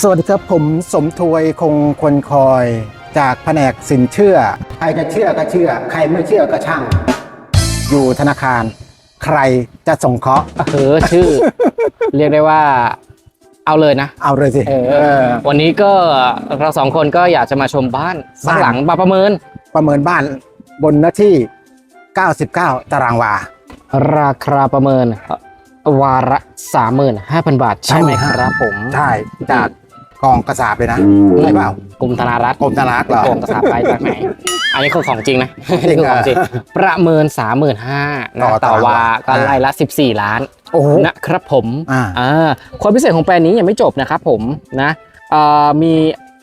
สวัสดีครับผมสมทวยคงคนคอยจากแผนกสินเชื่อ ใครจะเชื่อก็เชื่อ ใครไม่เชื่อก็ช่าง อยู่ธนาคาร ใครจะส่งเคราะห์เออชื่อ เรียกได้ว่าเอาเลยนะ เอาเลยสิ เอเออวันนี้ก็เราสองคนก็อยากจะมาชมบ้านสักบ้านหลังมาประเมิน ประเมินบ้านบนเนื้อที่ 99 ตารางวา ราคาประเมิน วาระสามหมื่นห้าพันบาท ใช่ไหม35,000ครับผม ใช่จากกองกระสาบเลยนะใช่เปล่ากรมธนารักษ์กรมธนารักษ์เหรอกรมกระสาบไปจากไหน อันนี้คือของจริงนะจริงคือของจริงอะประเมิน3 5 0 0 0ต่อนะต่อตารางวาวาก็ไล่ละ14ล้านโอ้โหนะครับผมอ่าอ่าความพิเศษของแปลงนี้ยังไม่จบนะครับผมนะเอ่อมี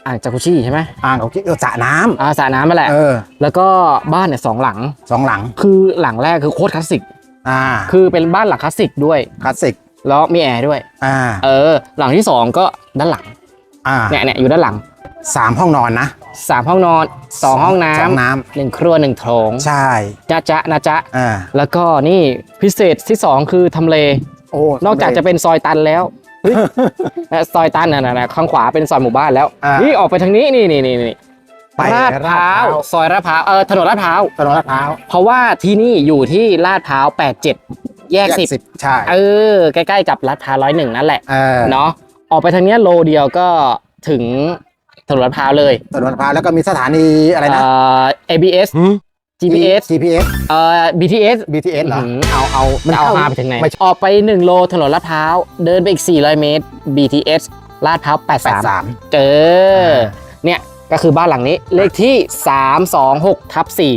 อ่างจากุชิใช่ไหมอ่างของที่เออสระน้อ่าสระน้ำมาแหละำเออแล้วก็บ้านเนี่ยสองหลังสองหลัง คือหลังแรกคือโคตรคลาสสิก อ่าคือเป็นบ้านหลังคลาสสิกด้วยคลาสสิกแล้วมีแอร์ด้วยอ่าเออ หลังที่สองก็ด้านหลังอ่าเนี่ยเนี่ยอยู่ด้านหลังสามห้องนอนนะสามห้องนอนสองห้องน้สองน้ำหนึ่งครัวหนึ่งโถงำใช่จ๊ะจ๊ะนะจ๊ะอ่าแล้วก็นี่พิเศษที่สองคือทำเลโอ้นอกจากจะเป็นซอยตันแล้วเฮ้ยซอยตันน่ะนะข้างขวาเป็นซอยหมู่บ้านแล้วอ่านี่ออกไปทางนี้นี่นี่นี่นี่ ไปลาดพร้าวซอยลาดพร้าวเออถนนลาดพร้าวถนนลาดพร้าวเพราะว่าที่นี่อยู่ที่ลาดพร้าว87 แยกสิบสิบใช่เออใกล้ๆกับลาดพร้าวร้อยหนึ่งนั่นแหละเออเนาะออกไปทางเนี้ยโลเดียวก็ถึงถนนลาดพร้าวเลยถนนลาดพร้าวแล้วก็มีสถานีอะไรนะเอ่อ ABS GPS GPS เอ่อ BTS BTS เหรอหืเอาเอามันเอาเข้าหาไปถึงไหนไม่ออกไป 1 โลถนนลาดพร้าวเดินไปอีก 400 เมตร BTS ลาดพร้าวแปด83สามเจอเนี่ย ก็คือบ้านหลังนี้เลขที่ 326ทับทับสี่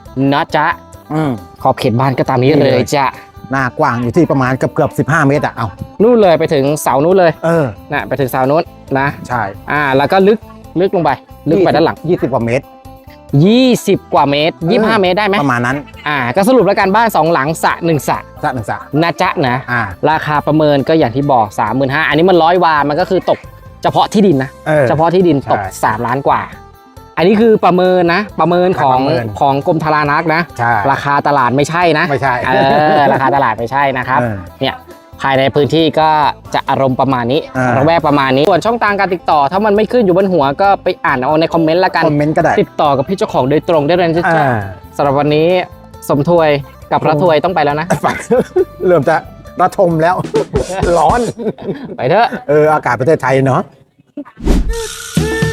4นะจ๊ะอืม ขอบเขตบ้านก็ตามนี้นี่เลเลย ยจ้ะหน้ากว้างอยู่ที่ประมาณเกือบเกือบสิบห้าเมตรอะเอานู่นเลยไปถึงเสานู้นเลยเออ นะไปถึงเสานู้นนะ ใช่อ่า แล้วก็ลึกลึกลงไปลึกไปด้านหลัง ยี่สิบกว่าเมตร 20 กว่าเมตร 25 เมตรได้ไหมประมาณนั้นอ่า ก็สรุปแล้วกันบ้าน 2 หลังสระหนึ่งสระสระหนึ่งสระนะจ๊ะนะ อ่า ราคาประเมินก็อย่างที่บอก 3 5 0 0 0อันนี้มันร้อยวา มันก็คือตก เฉพาะที่ดินนะเออ เฉพาะที่ดินตก ใช่3 ล้านกว่า อันนี้คือประเมินนะ ประเมินของประเมิน ของกรมธารานักษ์นะ ใช่ ราคาตลาดไม่ใช่นะไม่ใช่ เออราคาตลาดไม่ใช่นะครับ เออ เนี่ยภายในพื้นที่ก็จะอารมณ์ประมาณนี้อ่า ระแวกประมาณนี้ ส่วนช่องทางการติดต่อ ถ้ามันไม่ขึ้นอยู่บนหัวก็ไปอ่านเอาในคอมเมนต์ละกัน คอมเมนต์ก็ได้ติดต่อกับพี่เจ้าของโดยตรงได้เลยนะจ๊ะอ่าสำหรับวันนี้สมทวยกับพระทวยต้องไปแล้วนะฝักเริ่มจะ ระทมแล้ว ร้อน ไปเถอะ เออ อากาศประเทศไทยเนาะ Ooh,